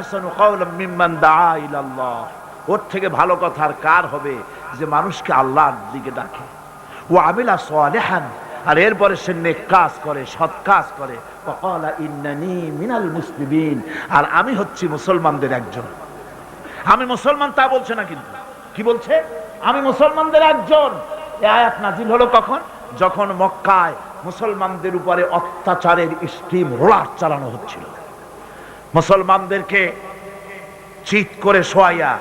আহসানু কাওলাম মিম্মান দাআ ইলাল্লাহ। ওর থেকে ভালো কথা আর কার হবে যে মানুষকে আল্লাহর দিকে ডাকে? ও আমিলা সালেহান। আর এরপরে সে নেক কাজ করে, সৎ কাজ করে। ওয়াকালা ইন্নানি মিনাল মুসলিমিন। আর আমি হচ্ছি মুসলমানদের একজন। আমি মুসলমান তা বলছে না কিন্তু। কি বলছে? আমি মুসলমানদের একজন। এ আয়াত নাজিল হলো কখন? যখন মক্কায় মুসলমানদের উপরে অত্যাচারের স্টিম রোলার চালানো হচ্ছিল। মুসলমানদেরকে চিত করে শোয়াইয়া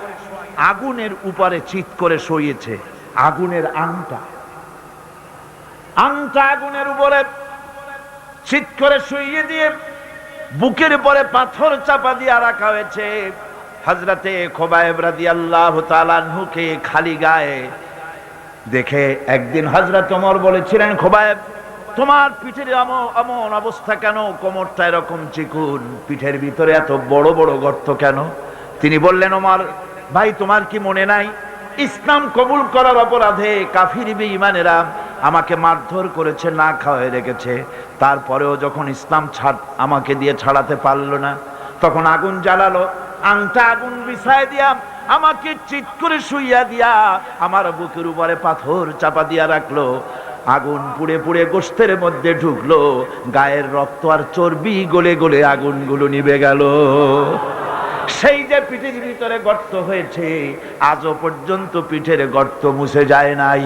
আগুনের উপরে চিত করে শোয়েছে, আগুনের আংটা আংটা আগুনের উপরে চিত করে শুইয়ে দিয়ে বুকের উপরে পাথর চাপা দিয়ে রাখা হয়েছে। হজরতে খোবায়েব রাদি আল্লাহ তালানহুকে খালি গায়ে দেখে একদিন হজরত বলেছিলেন, খোবায়েব তোমার পিঠের এমন অবস্থা কেন? কোমরটা এরকম চিকুন, পিঠের ভিতরে এত বড় বড় গর্ত কেন? তিনি বললেন, ওমর, ভাই, তোমার কি মনে নাই? ইসলাম কবুল করার অপরাধে কাফির ইমানেরা আমাকে মারধর করেছে, না খাওয়াই রেখেছে। তারপরেও যখন ইসলাম ছাড়, আমাকে দিয়ে ছাড়াতে পারল না, তখন আগুন জ্বালালো, আংটা আগুন বিছায় দিয়া আমাকে চিৎ করে শুইয়া দিয়া আমার বুকের উপরে পাথর চাপা দিয়া রাখল। আগুন পুড়ে পুড়ে গোষ্ঠের মধ্যে ঢুকলো। গায়ের রক্ত আর চর্বি গলে গলে আগুনগুলো নিভে গেল। সেই যে পিঠের ভিতরে গর্ত হয়েছে, আজও পর্যন্ত পিঠের গর্ত মুছে যায় নাই।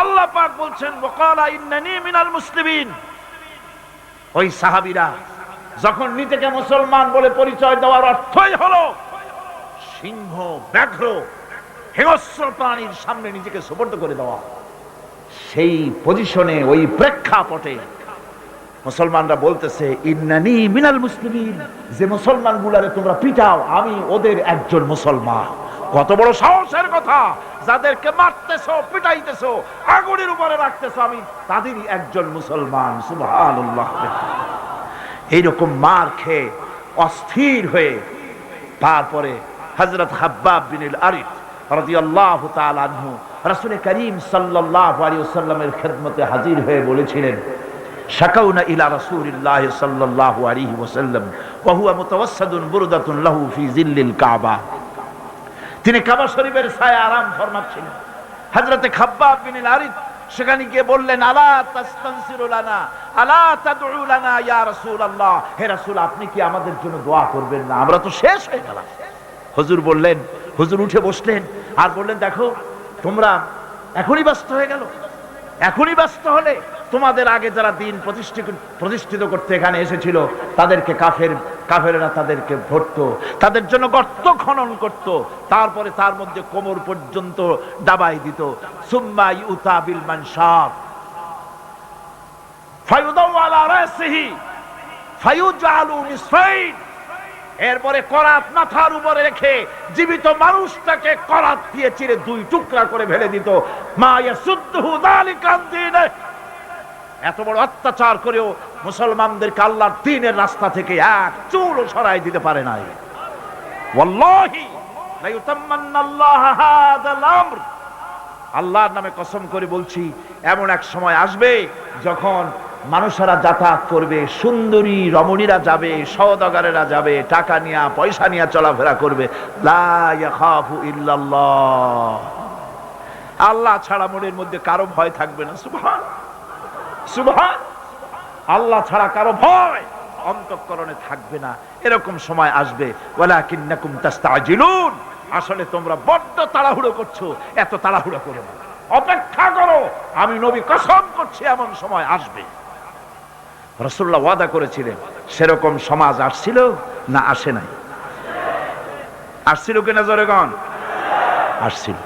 আল্লাহ পাক বলছেন বকালা ইন্নানি মিনাল মুসলিমিন। ওই সাহাবীরা, যখন নিজেকে মুসলমান বলে পরিচয় দেওয়ার অর্থই হলো সিংহ, ব্যাঘ্র। হিংস্র প্রাণীর সামনে নিজেকে সুপর্দ করে দেওয়া। সেই পজিশনে, ওই প্রেক্ষাপটে মুসলমানরা বলতেছে, ইন্নানি মিনাল মুসলিমিন, যে মুসলমান গুলারে তোমরা পিটাও, আমি ওদের একজন মুসলমান। কত বড় সাহসের কথা! যাদেরকে মারতেছো, পিটাইতেছো, আগুনের উপরে রাখতেছো, আমি তাদেরই একজন মুসলমান, সুবহানাল্লাহ। এইরকম মার খেয়ে, অস্থির হয়ে, তারপরে হজরত হাব্বাব বিনিল আরিফ আনহু, রাসূল করিম হাজির হয়ে বলেছিলেন, শাকাউনা ইলা সাল্লাল্লাহু আলাইহি ওয়াসাল্লাম, ওয়া হুয়া মুতাওয়াসসাদুন বুরদাতুন লাহু ফি কাবা। তিনি কাবা শরীফের ছায়া আরাম হযরতে খাব্বাব আরিফ সেখানে গিয়ে বললেন, আলা তাস্তানসিরু লানা, আলা তাদউ লানা ইয়া রাসূলুল্লাহ? হে রাসূল, আপনি কি আমাদের জন্য দোয়া করবেন না? আমরা তো শেষ হয়ে গেলাম। হুজুর বললেন, হুজুর উঠে বসলেন আর বললেন, দেখো, তোমরা এখনই ব্যস্ত হয়ে গেল। এখনই ব্যস্ত হলে তোমাদের আগে যারা দিন প্রতিষ্ঠিত করতে এখানে এসেছিল, তাদেরকে কাফের, কাফেরেরা তাদেরকে ধরত তাদের জন্য গর্ত খনন করত। তারপরে তার মধ্যে কোমর পর্যন্ত দাবাই দিত। সুম্মা ইউতা বিল মানসাব ফায়ুদাউ রাসিহি ফায়ুজালু নিসফাইন এরপরে করাত মাথার উপরে রেখে জীবিত মানুষটাকে করাত দিয়ে চিরে দুই টুকরা করে ফেলে দিত। মা এত বড় অত্যাচার করেও মুসলমানদেরকে আল্লাহর দিনের রাস্তা থেকে এক চুলও সরাই দিতে পারে নাই। আল্লাহর নামে কসম করে বলছি, এমন এক সময় আসবে যখন মানুষেরা যাতায়াত করবে, সুন্দরী রমণীরা যাবে, সওদাগারেরা যাবে, টাকা নিয়ে, পয়সা নিয়ে চলাফেরা করবে। আল্লাহ ছাড়া মনের মধ্যে কারও ভয় থাকবে না। সুবহান। সুবহান। আল্লাহ ছাড়া কারও ভয় অন্তঃকরণে থাকবে না। এরকম সময় আসবে। ওয়ালাকিন্নাকুম তাস্তাজিলুন। আসলে তোমরা বড্ড তাড়াহুড়ো করছ। এত তাড়াহুড়ো করো অপেক্ষা করো। আমি নবী কসম করছি, এমন সময় আসবে। রসুল্লাহ ওয়াদা করেছিলেন, সেরকম সমাজ আসছিল না আসে নাই। আসছিল কিনা জোরেগণ আসছিল।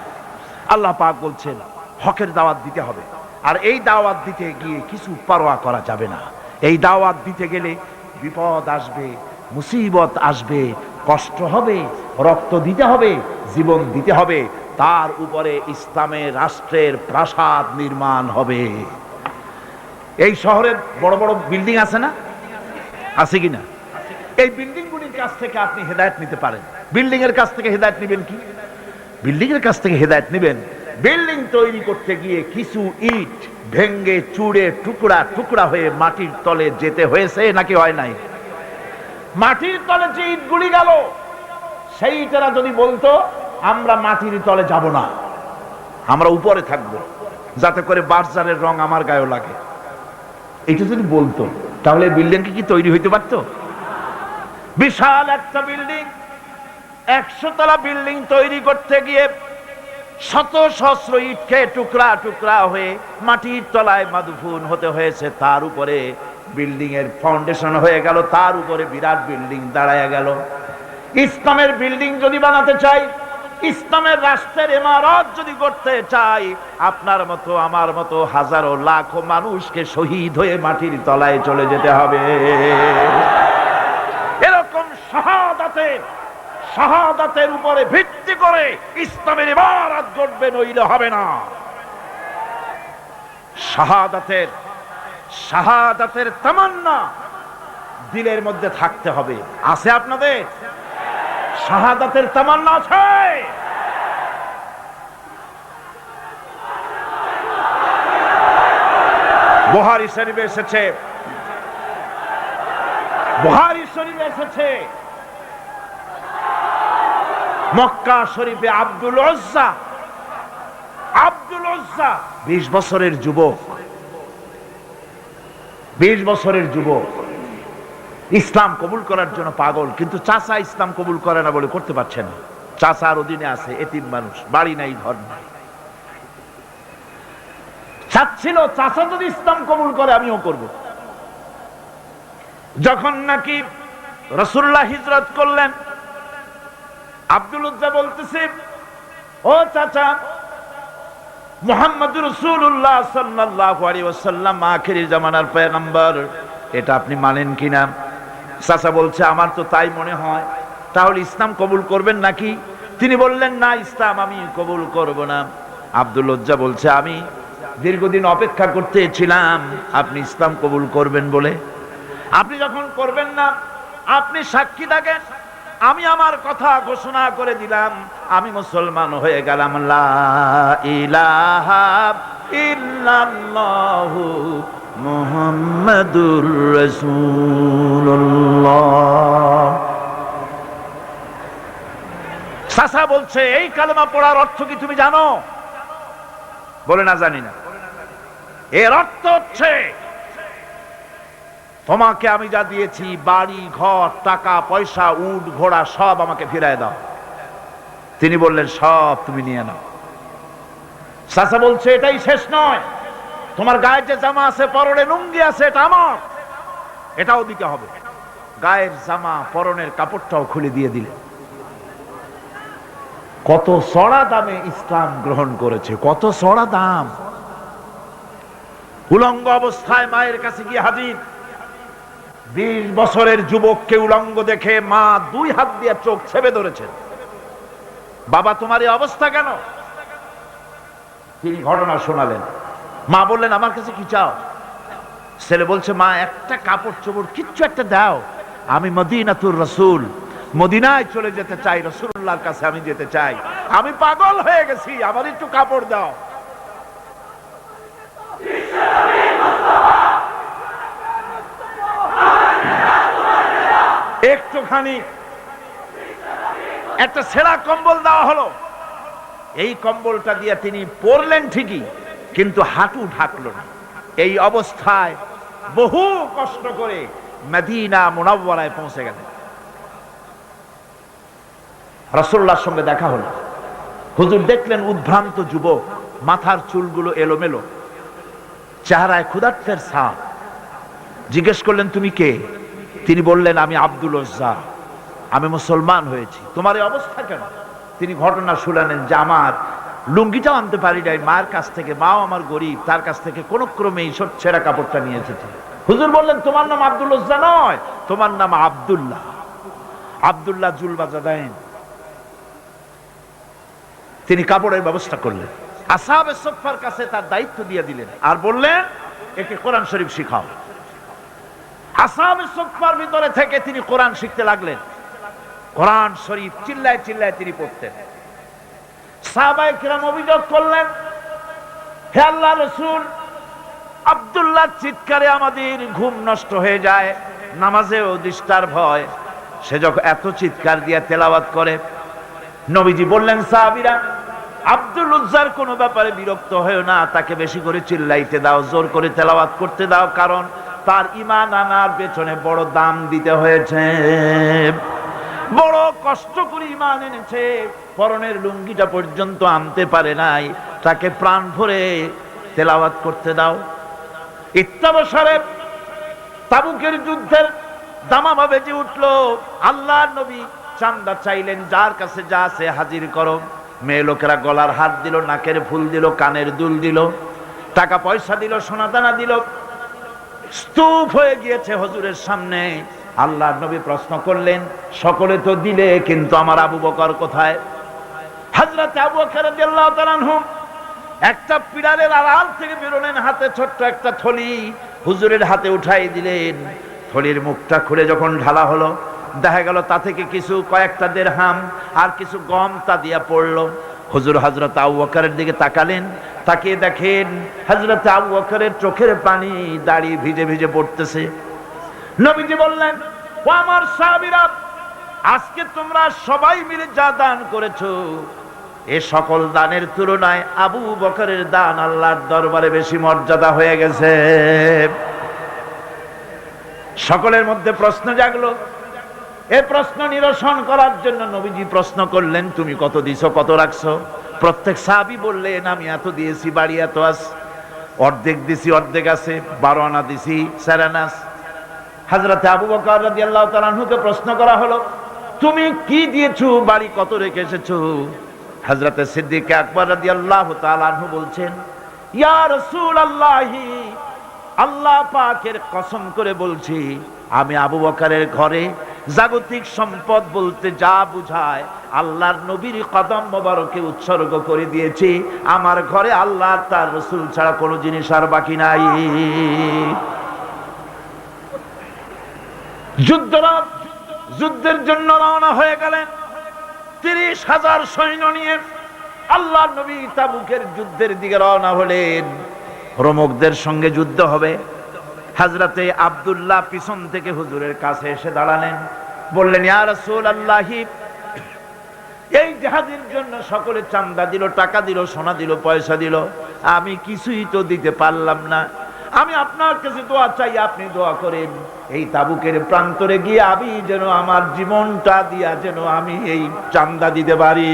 আল্লাহ পাক বলছেন, হকের দাওয়াত দিতে হবে। আর এই দাওয়াত দিতে গিয়ে কিছু পারোয়া করা যাবে না। এই দাওয়াত দিতে গেলে বিপদ আসবে, মুসিবত আসবে, কষ্ট হবে, রক্ত দিতে হবে, জীবন দিতে হবে। তার উপরে ইসলামের রাষ্ট্রের প্রাসাদ নির্মাণ হবে। এই শহরে বড় বড় বিল্ডিং আছে না? আছে কি না? এই বিল্ডিং গুলির কাছ থেকে আপনি হেদায়ত নিতে পারেন। বিল্ডিং এর কাছ থেকে হেদায়ত নেবেন কি? বিল্ডিং এর কাছ থেকে হেদায়ত নেবেন। বিল্ডিং তৈরি করতে গিয়ে কিছু ইট ভেঙ্গে, চুড়ে, টুকরা টুকরা হয়ে মাটির তলে যেতে হয়েছে নাকি হয় নাই? মাটির তলে যে ইটগুলি গেল সেই ইটেরা যদি বলতো, আমরা মাটির তলে যাব না। আমরা উপরে থাকব, যাতে করে বার্জারের রং আমার গায়ে লাগে। এটা যদি বলতো, তাহলে বিল্ডিং কি তৈরি হইতে পারতো? বিশাল একটা বিল্ডিং একশো তলা বিল্ডিং তৈরি করতে গিয়ে শত সহস্র ইটকে টুকরা টুকরা হয়ে মাটির তলায় মাদুফুন হতে হয়েছে, তার উপরে বিল্ডিং এর ফাউন্ডেশন হয়ে গেল, তার উপরে বিরাট বিল্ডিং দাঁড়ায় গেল। ইসলামের বিল্ডিং যদি বানাতে চাই ইসলামের রাষ্ট্রের ইমারত যদি করতে চাই, আপনার মতো, আমার মতো হাজারো লাখো মানুষকে শহীদ হয়ে মাটির তলায় চলে যেতে হবে। এরকম শাহাদাতের শাহাদাতের উপরে ভিত্তি করে ইসলামের ইবারত গড়বে নইলে হবে না। শাহাদাতের শাহাদাতের তামান্না দিলের মধ্যে থাকতে হবে। আছে আপনাদের? শাহাদাতের তামান্না আছে। বুহারি শরীফে এসেছে। বুহারি শরীফে এসেছে। মক্কা শরীফে আব্দুল ওজ্জা। আব্দুল ওজ্জা। বিশ বছরের যুবক। বিশ বছরের যুবক। ইসলাম কবুল করার জন্য পাগল, কিন্তু চাচা ইসলাম কবুল করে না বলে করতে পারছে না। চাচার অধীনে আছে এতিম মানুষ, বাড়ি নাই, ঘর নাই। চাচ্ছিল, চাচা যদি ইসলাম কবুল করে, আমিও করব। যখন নাকি রসুল্লাহ হিজরত করলেন আব্দুল উজ্জা বলতেছে, ও চাচা মোহাম্মদ রসুল্লাহ সাল্লাহ ওয়াসাল্লাম আখেরি জামানার পয়গম্বর, এটা আপনি মানেন কিনা? চাচা বলছে, আমার তো তাই মনে হয়। তাহলে ইসলাম কবুল করবেন নাকি? তিনি বললেন, না, ইসলাম আমি কবুল করব না। আব্দুল লজ্জা বলছে, আমি দীর্ঘদিন অপেক্ষা করতে ছিলাম আপনি ইসলাম কবুল করবেন বলে। আপনি যখন করবেন না, আপনি সাক্ষী থাকেন। আমি আমার কথা ঘোষণা করে দিলাম, আমি মুসলমান হয়ে গেলাম। ইলাহা ইল্লাল্লাহু মুহাম্মাদুর রাসূলুল্লাহ। সাসা বলছে, এই কালেমা পড়ার অর্থ কি তুমি জানো? বলে না জানি না। এর অর্থ হচ্ছে, তোমাকে আমি যা দিয়েছি, বাড়ি, ঘর, টাকা, পয়সা, উট, ঘোড়া, সব আমাকে ফিরায় দাও। তিনি বললেন, সব তুমি নিয়ে নাও। সাসা বলছে, এটাই শেষ নয়। তোমার গায়ের যে জামা আছে, পরনে লুঙ্গি আছে, এটা আমার। এটাও দিতে হবে। গায়ের জামা, পরনের কাপড়টাও খুলে দিয়ে দিলেন কত সড়া দামে ইসলাম গ্রহণ করেছে, কত সড়া দাম। উলঙ্গ অবস্থায় মায়ের কাছে গিয়ে হাজির। বিশ বছরের যুবককে উলঙ্গ দেখে মা দুই হাত দিয়ে চোখ ছেপে ধরেছেন। বাবা, তোমার এই অবস্থা কেন? তিনি ঘটনা শোনালেন। মা বললেন, আমার কাছে কি চাও? ছেলে বলছে, মা, একটা কাপড় চোপড় কিচ্ছু একটা দাও। আমি মদিনাতুর রসুল। মদিনায় চলে যেতে চাই রসুল্লাহর কাছে আমি যেতে চাই। আমি পাগল হয়ে গেছি, আমার একটু কাপড় দাও। একটুখানি একটা সেরা কম্বল দেওয়া হলো। এই কম্বলটা দিয়ে তিনি পরলেন ঠিকই। কিন্তু হাঁটু ঢাকলো না। এই অবস্থায় বহু কষ্ট করে মদিনা মোনাব্বরায় পৌঁছে গেলেন রসোল্লার সঙ্গে দেখা হলো। হুজুর দেখলেন উদ্ভ্রান্ত যুবক, মাথার চুলগুলো এলোমেলো, চেহারায় ক্ষুধার্থের সাপ জিজ্ঞেস করলেন, তুমি কে? তিনি বললেন, আমি আব্দুল ওজ্জা আমি মুসলমান হয়েছি। তোমার এই অবস্থা কেন? তিনি ঘটনা শুনালেন যে আমার লুঙ্গিটাও আনতে পারি নাই মায়ের কাছ থেকে, মাও আমার গরিব, তার কাছ থেকে কোন ক্রমে এই সব ছেঁড়া কাপড়টা নিয়ে এসেছে। হুজুর বললেন, তোমার নাম আব্দুল নয়, তোমার নাম আব্দুল্লাহ। আব্দুল্লাহ জুলবাজা দেন তিনি কাপড়ের ব্যবস্থা করলেন। আসাবে সোফার কাছে তার দায়িত্ব দিয়ে দিলেন আর বললেন, একে কোরআন শরীফ শিখাও। আসামে সোফার ভিতরে থেকে তিনি কোরআন শিখতে লাগলেন। কোরআন শরীফ চিল্লায় চিল্লায় তিনি পড়তেন। সাহাবাই চিৎকারে আমাদের ঘুম নষ্ট হয়ে যায় সে যখন এত চিৎকার দিয়ে করে, নবীজি বললেন আব্দুল উজ্জার কোনো ব্যাপারে বিরক্ত হয়েও না, তাকে বেশি করে চিল্লাইতে দাও, জোর করে তেলাওয়াত করতে দাও, কারণ তার ইমান আনার পেছনে বড় দাম দিতে হয়েছে। বড় কষ্ট করে ইমান এনেছে, পরনের লুঙ্গিটা পর্যন্ত আনতে পারে নাই। তাকে প্রাণ ভরে তেলাওয়াত করতে দাও। ইত্যাবসরে তাবুকের যুদ্ধের দামামা বেজে উঠল। আল্লাহ নবী চান্দা চাইলেন, যার কাছে যা আছে হাজির করো। মেয়ে লোকেরা গলার হাত দিল, নাকের ফুল দিল, কানের দুল দিল, টাকা পয়সা দিল, সোনা দানা দিল। স্তূপ হয়ে গিয়েছে হজুরের সামনে। আল্লাহ নবী প্রশ্ন করলেন, সকলে তো দিলে, কিন্তু আমার আবু বকর কোথায়? একটা পিড়ারের আড়াল থেকে বেরোলেন হাতে ছোট্ট একটা থলি। হুজুরের হাতে উঠাই দিলেন। থলির মুখটা খুলে যখন ঢালা হলো, দেখা গেল তা থেকে কিছু কয়েকটা দেড়হাম আর কিছু গম তা দিয়া পড়ল। হুজুর হজরত আবু বকরের দিকে তাকালেন, তাকিয়ে দেখেন হজরত আবু বকরের চোখের পানি দাড়ি ভিজে ভিজে পড়তেছে। নবীজি বললেন, ও আমার সাহাবীরা, আজকে তোমরা সবাই মিলে যা দান করেছ, এ সকল দানের তুলনায় আবু বকরের দান আল্লাহর দরবারে বেশি মর্যাদা হয়ে গেছে। সকলের মধ্যে প্রশ্ন জাগলো, এ প্রশ্ন নিরসন করার জন্য নবীজি প্রশ্ন করলেন, তুমি কত দিছো, কত রাখছো? প্রত্যেক সাহাবি বললেন, আমি এত দিয়েছি, বাড়ি এত আস অর্ধেক দিছি, অর্ধেক আছে, বারো আনা দিছি স্যারানাস হাজরাতে আবু বকর রাদিয়াল্লাহু তাআলা আনহুকে প্রশ্ন করা হলো, তুমি কি দিয়েছ? বাড়ি কত রেখে এসেছ? হাজরাতে সিদ্দিক আকবর রাদি আল্লাহ তালু বলছেন রাসূলুল্লাহি, আল্লাহ পাকের কসম করে বলছি, আমি আবু বকারের ঘরে জাগতিক সম্পদ বলতে যা বুঝায় আল্লাহর নবীর কদম মোবারকে উৎসর্গ করে দিয়েছি। আমার ঘরে আল্লাহ তার রসুল ছাড়া কোনো জিনিস আর বাকি নাই। যুদ্ধরা যুদ্ধের জন্য রওনা হয়ে গেলেন। তিরিশ হাজার সৈন্য নিয়ে আল্লাহ নবী তাবুকের যুদ্ধের দিকে রওনা হলেন। রোমকদের সঙ্গে যুদ্ধ হবে। হাজরাতে আব্দুল্লাহ পিছন থেকে হুজুরের কাছে এসে দাঁড়ালেন। বললেন এই জাহাজের জন্য সকলে চান্দা দিল, টাকা দিল, সোনা দিল, পয়সা দিল। আমি কিছুই তো দিতে পারলাম না। আমি আপনার কাছে দোয়া চাই, আপনি দোয়া করেন। এই তাবুকের প্রান্তরে গিয়ে আমি যেন আমার জীবনটা দিয়া যেন আমি এই চান্দা দিতে পারি।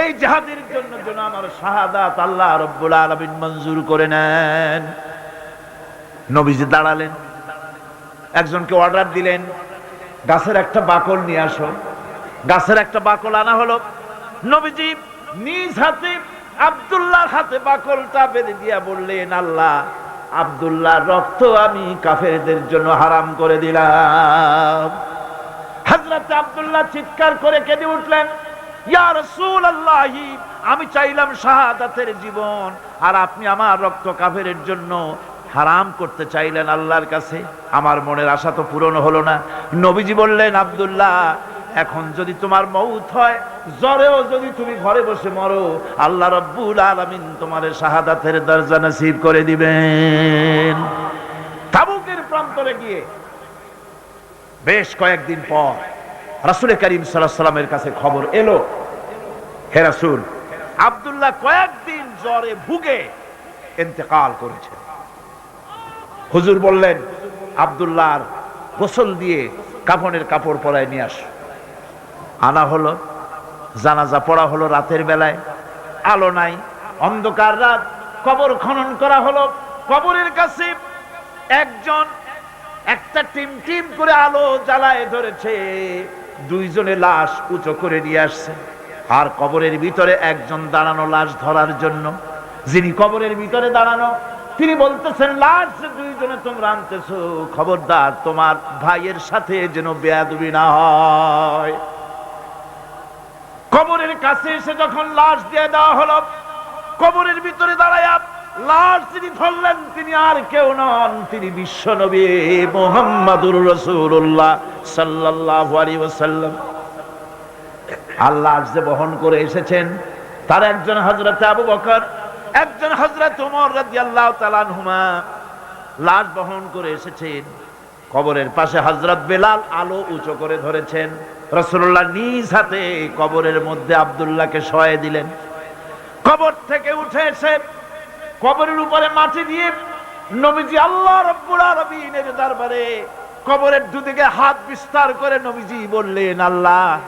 এই জাহাজের জন্য যেন আমার শাহাদাত আল্লাহ রব্বুল আলামিন মঞ্জুর করে নেন। নবীজি দাঁড়ালেন। একজনকে অর্ডার দিলেন। গাছের একটা বাকল নিয়ে আসো। গাছের একটা বাকল আনা হলো। নবীজি নিজ হাতে আব্দুল্লাহর হাতে বাকলটা বেঁধে দিয়া বললেন, আল্লাহ আব্দুল্লাহ রক্ত আমি কাফেরদের জন্য হারাম করে দিলাম। হযরত আব্দুল্লাহ চিৎকার করে কেঁদে উঠলেন আমি চাইলাম শাহাদাতের জীবন, আর আপনি আমার রক্ত কাফেরের জন্য হারাম করতে চাইলেন আল্লাহর কাছে। আমার মনের আশা তো পূরণ হলো না। নবীজি বললেন, আব্দুল্লাহ এখন যদি তোমার মৌত হয়, জ্বরেও যদি তুমি ঘরে বসে মরো, আল্লাহ রব্বুল আলামিন তোমার শাহাদাতের দরজা নসিব করে দিবেন। তাবুকের প্রান্তরে গিয়ে বেশ কয়েকদিন পর রাসূল করিম সাল্লামের কাছে খবর এলো। হে রাসুল, আব্দুল্লাহ কয়েকদিন জ্বরে ভুগে ইন্তেকাল করেছে হুজুর বললেন, আব্দুল্লাহর গোসল দিয়ে কাফনের কাপড় পরায় নিয়ে আস। আনা হলো, জানাজা পড়া হলো রাতের বেলায়, আলো নাই, অন্ধকার রাত, কবর খনন করা হলো, কবরের কাছে একজন, একটা টিম টিম করে আলো জ্বালায় ধরেছে, দুইজনে লাশ উঁচু করে নিয়ে আসছে। আর কবরের ভিতরে একজন দাঁড়ানো লাশ ধরার জন্য। যিনি কবরের ভিতরে দাঁড়ানো, তিনি বলতেছেন, লাশ দুইজনে তোমরা আনতেছো। খবরদার, তোমার ভাইয়ের সাথে যেন বেয়াদবি না হয়। কবরের কাছে এসে যখন লাশ দিয়ে দেওয়া হলো, কবরের ভিতরে দাঁড়ায় লাশ যিনি ধরলেন, তিনি আর কেউ নন, তিনি বিশ্ব নবী মোহাম্মদুর রসুল্লাহ সাল্লাহ আলী আল্লাহ যে বহন করে এসেছেন, তার একজন হজরত আবু বকর, একজন হজরত উমর রাদিয়াল্লাহু তাআলা আনহুমা লাশ বহন করে এসেছেন। কবরের পাশে হজরত বেলাল আলো উঁচু করে ধরেছেন। রসুল্লাহ নিজ হাতে কবরের মধ্যে আব্দুল্লাহকে শয়ে দিলেন। কবর থেকে উঠে এসে কবরের উপরে মাটি দিয়ে নবীজি আল্লাহ রব্বুল আলামিনের দরবারে কবরের দুদিকে হাত বিস্তার করে নবীজি বললেন, আল্লাহ,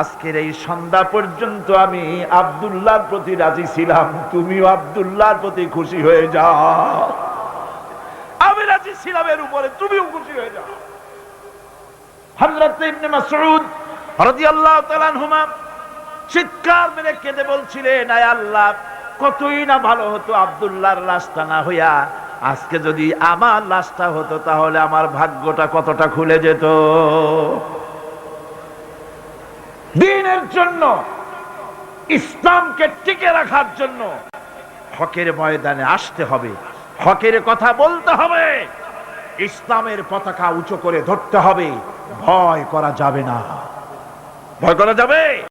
আজকের এই সন্ধ্যা পর্যন্ত আমি আব্দুল্লাহর প্রতি রাজি ছিলাম। তুমিও আব্দুল্লাহর প্রতি খুশি হয়ে যাও। আমি রাজি ছিলাম এর উপরে, তুমিও খুশি হয়ে যাও। আজকে যদি আমার লাশটা হতো তাহলে আমার ভাগ্যটা কতটা খুলে যেত? দিনের জন্য, ইসলামকে টিকে রাখার জন্য হকের ময়দানে আসতে হবে, হকের কথা বলতে হবে, ইসলামের পতাকা উঁচু করে ধরতে হবে। ভয় করা যাবে না। ভয় করা যাবে?